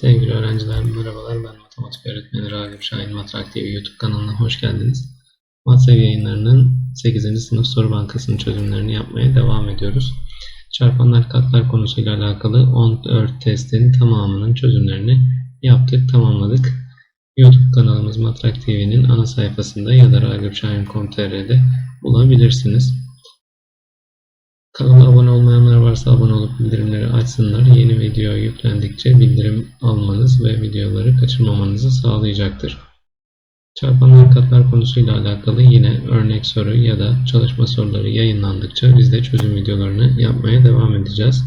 Sevgili öğrenciler merhabalar ben matematik öğretmeni Ragıp Şahin Matrak TV YouTube kanalına hoş geldiniz. Matsev yayınlarının 8. sınıf soru bankasının çözümlerini yapmaya devam ediyoruz. Çarpanlar katlar konusuyla alakalı 14 testin tamamının çözümlerini yaptık, tamamladık. YouTube kanalımız Matrak TV'nin ana sayfasında ya da ragıpşahin.com.tr'de bulabilirsiniz. Kanala abone olmayanlar varsa abone olup bildirimleri açsınlar. Yeni video yüklendikçe bildirim almanız ve videoları kaçırmamanızı sağlayacaktır. Çarpanlar katlar konusuyla alakalı yine örnek soru ya da çalışma soruları yayınlandıkça biz de çözüm videolarını yapmaya devam edeceğiz.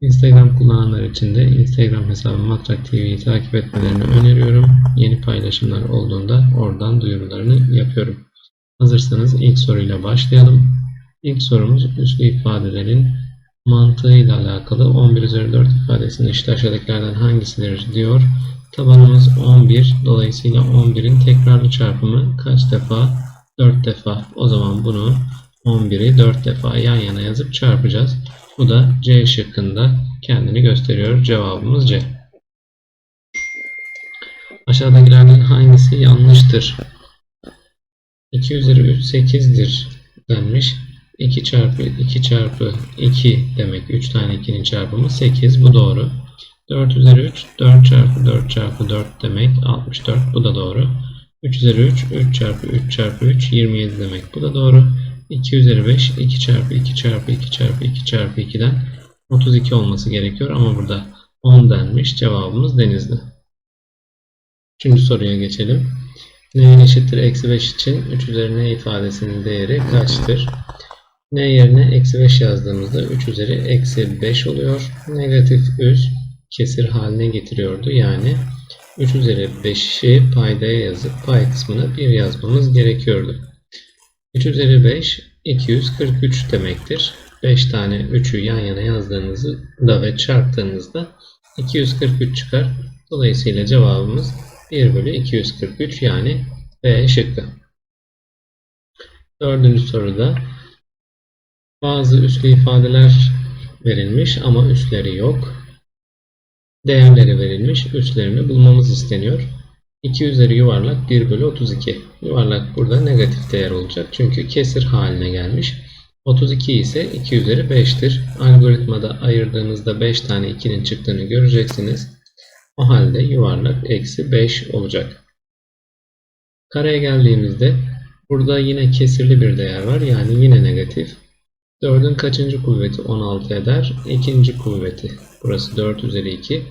Instagram kullananlar için de Instagram hesabı Matrak TV'yi takip etmelerini öneriyorum. Yeni paylaşımlar olduğunda oradan duyurularını yapıyorum. Hazırsanız ilk soruyla başlayalım. İlk sorumuz üslü ifadelerin mantığıyla alakalı 11 üzeri 4 ifadesinin işte aşağıdakilerden hangisidir diyor. Tabanımız 11 dolayısıyla 11'in tekrarlı çarpımı kaç defa? 4 defa. O zaman bunu 11'i 4 defa yan yana yazıp çarpacağız. Bu da C şıkkında kendini gösteriyor. Cevabımız C. Aşağıdakilerden hangisi yanlıştır? 2 üzeri 3 8'dir denmiş. 2 çarpı 2 çarpı 2 demek 3 tane 2'nin çarpımı 8 bu doğru. 4 üzeri 3 4 çarpı 4 çarpı 4 demek 64 bu da doğru. 3 üzeri 3 3 çarpı 3 çarpı 3 27 demek bu da doğru. 2 üzeri 5 2 çarpı 2 çarpı 2 çarpı 2 çarpı 2'den 32 olması gerekiyor ama burada 10 denmiş cevabımız denizli. Üçüncü soruya geçelim. n eşittir eksi 5 için 3 üzeri n ifadesinin değeri kaçtır? N yerine eksi 5 yazdığımızda 3 üzeri eksi 5 oluyor. Negatif üs kesir haline getiriyordu. Yani 3 üzeri 5'i paydaya yazıp pay kısmına 1 yazmamız gerekiyordu. 3 üzeri 5 243 demektir. 5 tane 3'ü yan yana yazdığınızda ve çarptığınızda 243 çıkar. Dolayısıyla cevabımız 1 bölü 243 yani B şıkkı. Dördüncü soruda bazı üslü ifadeler verilmiş ama üsleri yok. Değerleri verilmiş, üslerini bulmamız isteniyor. 2 üzeri yuvarlak 1 bölü 32. Yuvarlak burada negatif değer olacak çünkü kesir haline gelmiş. 32 ise 2 üzeri 5'tir. Algoritmada ayırdığınızda 5 tane 2'nin çıktığını göreceksiniz. O halde yuvarlak eksi 5 olacak. Kareye geldiğimizde burada yine kesirli bir değer var yani yine negatif. 4'ün kaçıncı kuvveti 16 eder? İkinci kuvveti. Burası 4 üzeri 2.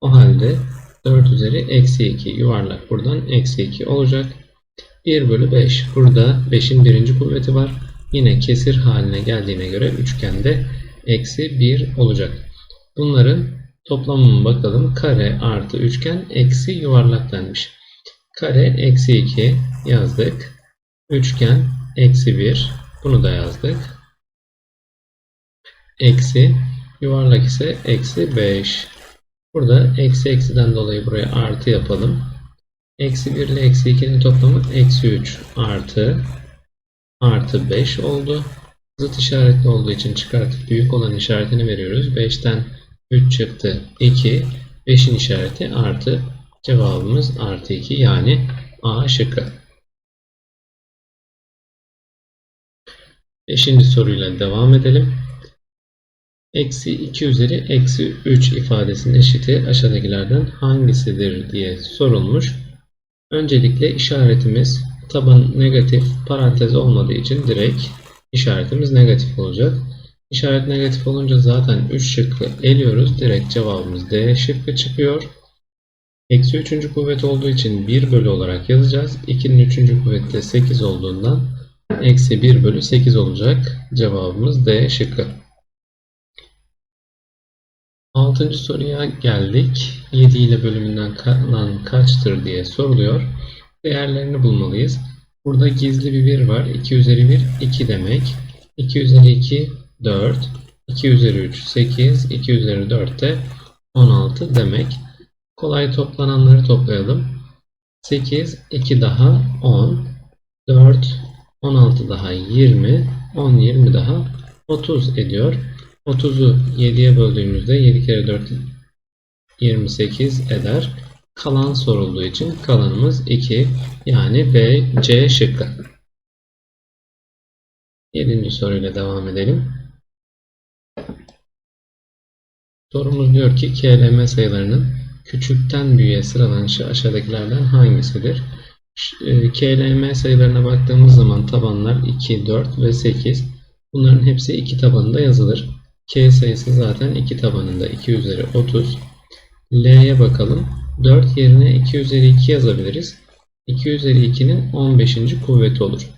O halde 4 üzeri eksi 2 yuvarlak buradan eksi 2 olacak. 1 bölü 5. Burada 5'in birinci kuvveti var. Yine kesir haline geldiğine göre üçgende eksi 1 olacak. Bunların toplamına bakalım. Kare artı üçgen eksi yuvarlak denmiş. Kare eksi 2 yazdık. Üçgen eksi 1. Bunu da yazdık eksi yuvarlak ise eksi 5. Burada eksi eksiden dolayı buraya artı yapalım. Eksi 1 ile eksi 2'nin toplamı eksi 3 artı artı 5 oldu. Zıt işaretli olduğu için çıkartıp büyük olan işaretini veriyoruz. 5'ten 3 çıktı 2. 5'in işareti artı. Cevabımız artı 2 yani A şıkkı. Beşinci soruyla devam edelim. Eksi 2 üzeri eksi 3 ifadesinin eşiti aşağıdakilerden hangisidir diye sorulmuş. Öncelikle işaretimiz taban negatif parantez olmadığı için direkt işaretimiz negatif olacak. İşaret negatif olunca zaten 3 şıkkı eliyoruz. Direkt cevabımız D şıkkı çıkıyor. Eksi 3. kuvvet olduğu için 1 bölü olarak yazacağız. 2'nin 3. kuvveti de 8 olduğundan eksi 1 bölü 8 olacak. Cevabımız D şıkkı. Altıncı soruya geldik. 7 ile bölümünden kalan kaçtır diye soruluyor. Değerlerini bulmalıyız. Burada gizli bir 1 var. 2 üzeri 1 2 demek. 2 üzeri 2 4. 2 üzeri 3 8. 2 üzeri 4 de 16 demek. Kolay toplananları toplayalım. 8 2 daha 10. 4 16 daha 20. 10 20 daha 30 ediyor. 30'u 7'ye böldüğümüzde 7 kere 4 28 eder. Kalan sorulduğu için kalanımız 2 yani B, C şıkkı. 7. soruyla devam edelim. Sorumuz diyor ki KLM sayılarının küçükten büyüğe sıralanışı aşağıdakilerden hangisidir? E, KLM sayılarına baktığımız zaman tabanlar 2, 4 ve 8. Bunların hepsi 2 tabanında yazılır. K sayısı zaten 2 tabanında 2 üzeri 30. L'ye bakalım. 4 yerine 2 üzeri 2 yazabiliriz. 2 üzeri 2'nin 15. kuvveti olur.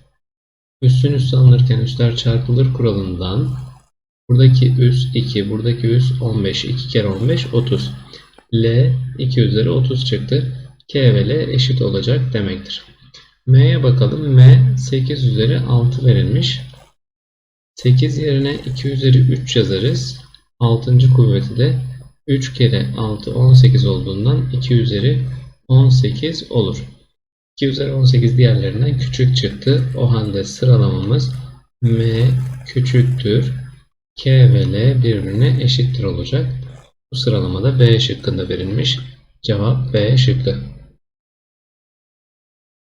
Üstün üstü alınırken üstler çarpılır kuralından buradaki üst 2, buradaki üst 15, 2 kere 15 30. L 2 üzeri 30 çıktı. K ve L eşit olacak demektir. M'ye bakalım. M 8 üzeri 6 verilmiş. 8 yerine 2 üzeri 3 yazarız. 6. kuvveti de 3 kere 6 18 olduğundan 2 üzeri 18 olur. 2 üzeri 18 diğerlerinden küçük çıktı. O halde sıralamamız M küçüktür. K ve L birbirine eşittir olacak. Bu sıralamada B şıkkında verilmiş. Cevap B şıkkı.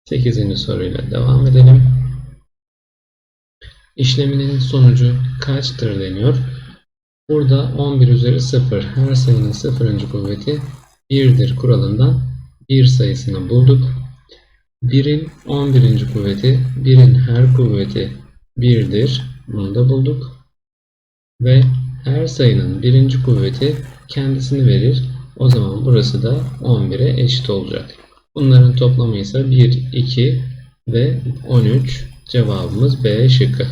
8. soruyla devam edelim. İşleminin sonucu kaçtır deniyor. Burada 11 üzeri 0 her sayının 0. kuvveti 1'dir kuralından 1 sayısını bulduk. 1'in 11. kuvveti 1'in her kuvveti 1'dir. Bunu da bulduk. Ve her sayının birinci kuvveti kendisini verir. O zaman burası da 11'e eşit olacak. Bunların toplamı ise 1, 2 ve 13. Cevabımız B şıkkı.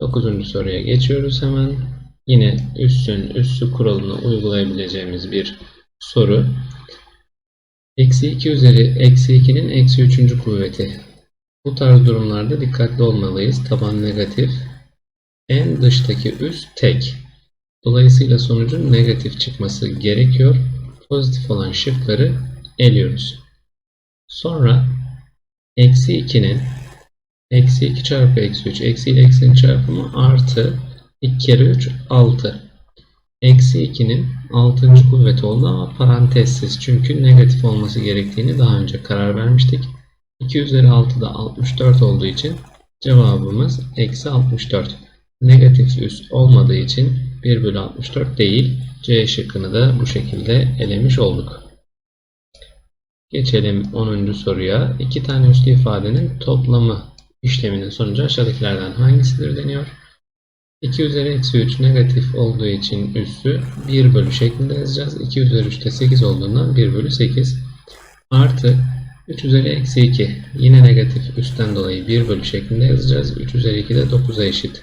9. soruya geçiyoruz hemen. Yine üssün üssü kuralını uygulayabileceğimiz bir soru. Eksi 2 üzeri eksi 2'nin eksi 3. kuvveti. Bu tarz durumlarda dikkatli olmalıyız. Taban negatif. En dıştaki üs tek. Dolayısıyla sonucun negatif çıkması gerekiyor. Pozitif olan şıkları eliyoruz. Sonra eksi 2'nin eksi 2 çarpı eksi 3 eksi ile eksinin çarpımı artı 2 kere 3 6. Eksi 2'nin 6. kuvveti oldu ama parantezsiz. Çünkü negatif olması gerektiğini daha önce karar vermiştik. 2 üzeri 6 da 64 olduğu için cevabımız eksi 64. Negatif üst olmadığı için 1 bölü 64 değil. C şıkkını da bu şekilde elemiş olduk. Geçelim 10. soruya. İki tane üslü ifadenin toplamı işleminin sonucu aşağıdakilerden hangisidir deniyor. 2 üzeri eksi 3 negatif olduğu için üssü 1 bölü şeklinde yazacağız. 2 üzeri 3 de 8 olduğundan 1 bölü 8 artı 3 üzeri eksi 2 yine negatif üstten dolayı 1 bölü şeklinde yazacağız. 3 üzeri 2 de 9'a eşit.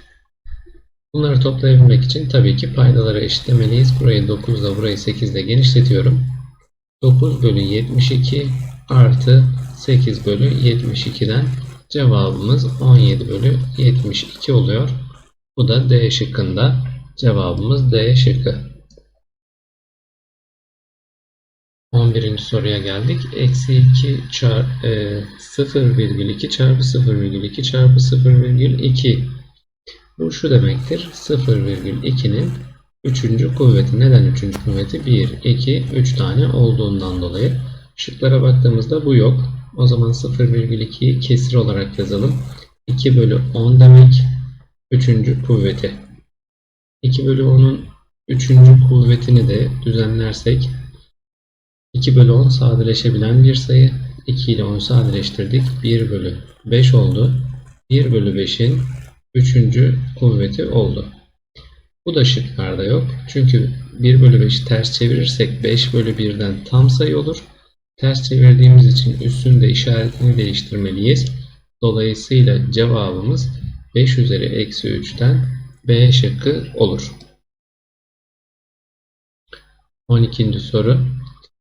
Bunları toplayabilmek için tabii ki paydaları eşitlemeliyiz. Burayı 9 ile burayı 8 ile genişletiyorum. 9 bölü 72 artı 8 bölü 72'den cevabımız 17 bölü 72 oluyor. Bu da D şıkkında. Cevabımız D şıkkı. 11. soruya geldik. Eksi 2 çarp, e, 0,2 çarpı 0,2 çarpı 0,2 bu şu demektir. 0,2'nin 3. kuvveti. Neden 3. kuvveti? 1, 2, 3 tane olduğundan dolayı. Şıklara baktığımızda bu yok. O zaman 0,2'yi kesir olarak yazalım. 2 bölü 10 demek 3. kuvveti. 2 bölü 10'un 3. kuvvetini de düzenlersek 2 bölü 10 sadeleşebilen bir sayı. 2 ile 10'u sadeleştirdik. 1 bölü 5 oldu. 1 bölü 5'in 3. kuvveti oldu. Bu da şıklarda yok. Çünkü 1 bölü 5'i ters çevirirsek 5 bölü 1'den tam sayı olur. Ters çevirdiğimiz için üssün de işaretini değiştirmeliyiz. Dolayısıyla cevabımız 5 üzeri eksi 3'ten B şıkkı olur. 12. soru.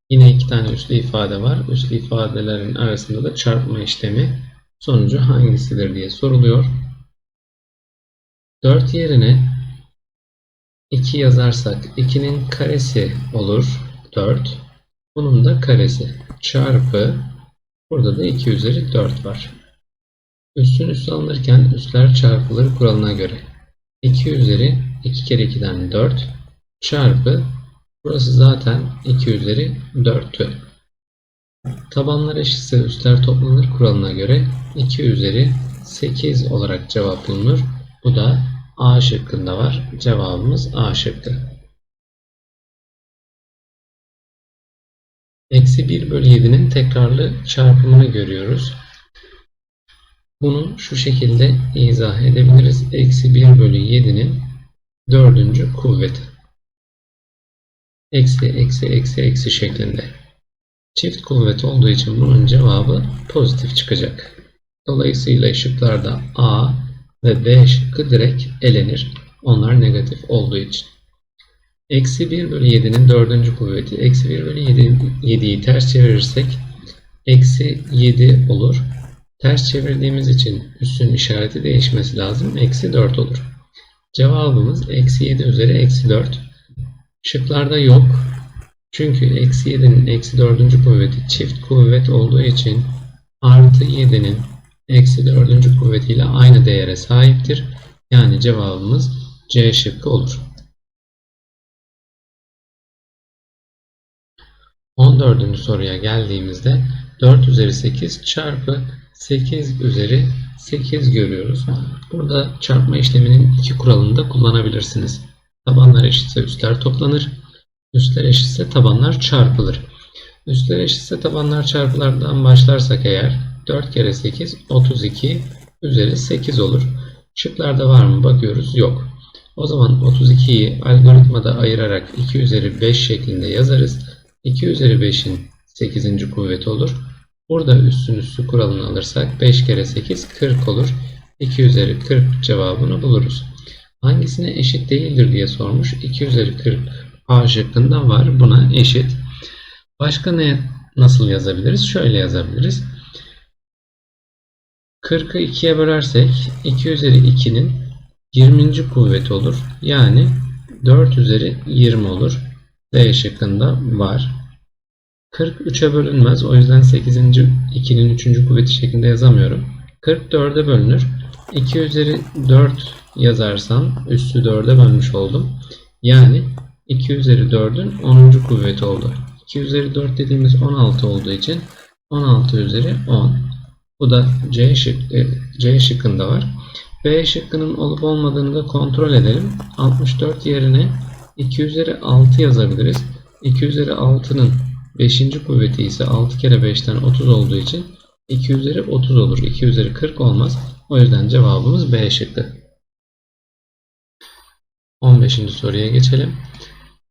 Yine iki tane üslü ifade var. Üslü ifadelerin arasında da çarpma işlemi sonucu hangisidir diye soruluyor. 4 yerine 2 yazarsak 2'nin karesi olur 4. Bunun da karesi çarpı burada da 2 üzeri 4 var. Üstün üstü alınırken üstler çarpılır kuralına göre. 2 üzeri 2 kere 2'den 4 çarpı Burası zaten 2 üzeri 4'tü. Tabanlar eşitse üstler toplanır kuralına göre 2 üzeri 8 olarak cevap bulunur. Bu da A şıkkında var. Cevabımız A şıkkı. Eksi 1 bölü 7'nin tekrarlı çarpımını görüyoruz. Bunu şu şekilde izah edebiliriz. Eksi 1 bölü 7'nin dördüncü kuvveti. Eksi eksi eksi eksi şeklinde. Çift kuvvet olduğu için bunun cevabı pozitif çıkacak. Dolayısıyla şıklarda A ve B şıkkı direkt elenir. Onlar negatif olduğu için. Eksi 1 bölü 7'nin dördüncü kuvveti. Eksi 1 bölü 7, 7'yi ters çevirirsek eksi 7 olur. Ters çevirdiğimiz için üssün işareti değişmesi lazım. Eksi 4 olur. Cevabımız eksi 7 üzeri eksi 4. Şıklarda yok. Çünkü eksi 7'nin eksi 4. kuvveti çift kuvvet olduğu için artı 7'nin eksi 4. kuvvetiyle aynı değere sahiptir. Yani cevabımız C şıkkı olur. 14. soruya geldiğimizde 4 üzeri 8 çarpı 8 üzeri 8 görüyoruz. Burada çarpma işleminin iki kuralını da kullanabilirsiniz. Tabanlar eşitse üstler toplanır. Üstler eşitse tabanlar çarpılır. Üstler eşitse tabanlar çarpılardan başlarsak eğer 4 kere 8 32 üzeri 8 olur. Şıklarda var mı bakıyoruz yok. O zaman 32'yi algoritmada ayırarak 2 üzeri 5 şeklinde yazarız. 2 üzeri 5'in 8. kuvveti olur. Burada üstün üstü kuralını alırsak 5 kere 8 40 olur. 2 üzeri 40 cevabını buluruz. Hangisine eşit değildir diye sormuş. 2 üzeri 40 A şıkkında var. Buna eşit. Başka ne nasıl yazabiliriz? Şöyle yazabiliriz. 40'ı 2'ye bölersek 2 üzeri 2'nin 20. kuvveti olur. Yani 4 üzeri 20 olur. D şıkkında var. 40 3'e bölünmez. O yüzden 8. 2'nin 3. kuvveti şeklinde yazamıyorum. 40 4'e bölünür. 2 üzeri 4 yazarsam üstü 4'e bölmüş oldum. Yani 2 üzeri 4'ün 10. kuvveti oldu. 2 üzeri 4 dediğimiz 16 olduğu için 16 üzeri 10. Bu da C, şık, e, C şıkkında var. B şıkkının olup olmadığını da kontrol edelim. 64 yerine 2 üzeri 6 yazabiliriz. 2 üzeri 6'nın 5. kuvveti ise 6 kere 5'ten 30 olduğu için 2 üzeri 30 olur. 2 üzeri 40 olmaz. O yüzden cevabımız B şıkkı. 15. soruya geçelim.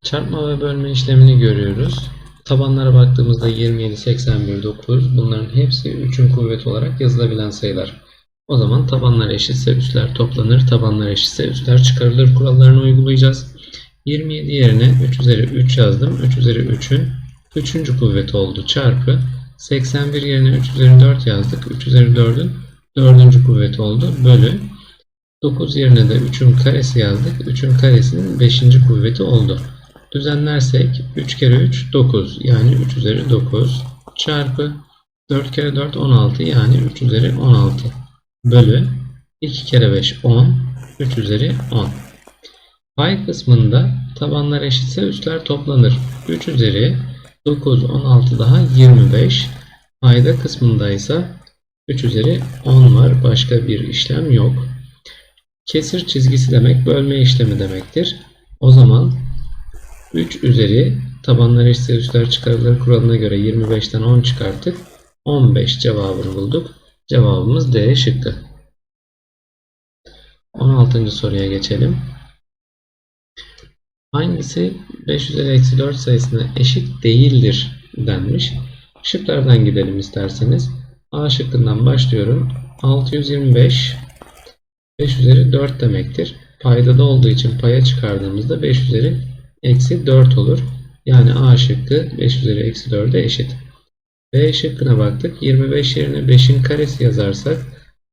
Çarpma ve bölme işlemini görüyoruz. Tabanlara baktığımızda 27, 81, 9 bunların hepsi 3'ün kuvveti olarak yazılabilen sayılar. O zaman tabanlar eşitse üstler toplanır, tabanlar eşitse üstler çıkarılır kurallarını uygulayacağız. 27 yerine 3 üzeri 3 yazdım. 3 üzeri 3'ün 3. kuvveti oldu çarpı 81 yerine 3 üzeri 4 yazdık. 3 üzeri 4'ün 4. kuvveti oldu bölü 9 yerine de 3'ün karesi yazdık. 3'ün karesinin 5. kuvveti oldu. Düzenlersek 3 kere 3 9 yani 3 üzeri 9 çarpı 4 kere 4 16 yani 3 üzeri 16 bölü 2 kere 5 10 3 üzeri 10. Pay kısmında tabanlar eşitse üstler toplanır. 3 üzeri 9 16 daha 25. Payda kısmında ise 3 üzeri 10 var. Başka bir işlem yok. Kesir çizgisi demek bölme işlemi demektir. O zaman 3 üzeri tabanlar eşitse üstler çıkarılır kuralına göre 25'ten 10 çıkarttık. 15 cevabını bulduk. Cevabımız D şıkkı. 16. soruya geçelim. Hangisi 5 üzeri eksi 4 sayısına eşit değildir denmiş. Şıklardan gidelim isterseniz. A şıkkından başlıyorum. 625 5 üzeri 4 demektir. Paydada olduğu için paya çıkardığımızda 5 üzeri eksi 4 olur. Yani A şıkkı 5 üzeri eksi 4'e eşit. B şıkkına baktık. 25 yerine 5'in karesi yazarsak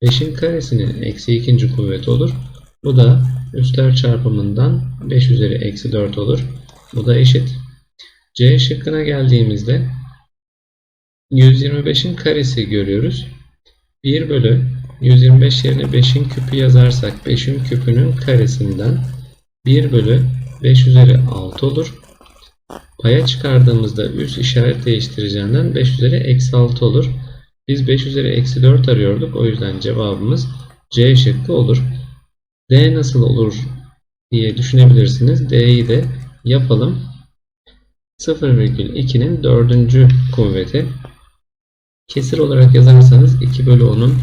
5'in karesinin eksi 2. kuvveti olur. Bu da üstler çarpımından 5 üzeri eksi 4 olur. Bu da eşit. C şıkkına geldiğimizde 125'in karesi görüyoruz. 1 bölü 125 yerine 5'in küpü yazarsak 5'in küpünün karesinden 1 bölü 5 üzeri 6 olur. Paya çıkardığımızda üst işaret değiştireceğinden 5 üzeri eksi 6 olur. Biz 5 üzeri eksi 4 arıyorduk. O yüzden cevabımız C şıkkı olur. D nasıl olur diye düşünebilirsiniz. D'yi de yapalım. 0,2'nin dördüncü kuvveti. Kesir olarak yazarsanız 2 bölü 10'un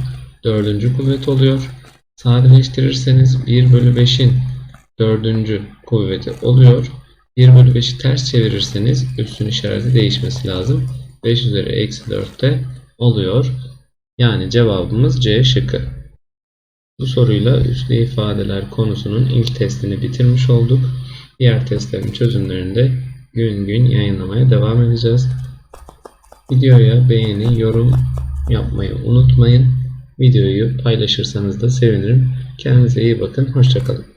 dördüncü kuvveti oluyor. Sadeleştirirseniz 1 bölü 5'in dördüncü kuvveti oluyor. 1 bölü 5'i ters çevirirseniz üstün işareti değişmesi lazım. 5 üzeri eksi 4'te oluyor. Yani cevabımız C şıkkı. Bu soruyla üslü ifadeler konusunun ilk testini bitirmiş olduk. Diğer testlerin çözümlerini de gün gün yayınlamaya devam edeceğiz. Videoya beğeni, yorum yapmayı unutmayın. Videoyu paylaşırsanız da sevinirim. Kendinize iyi bakın. Hoşçakalın.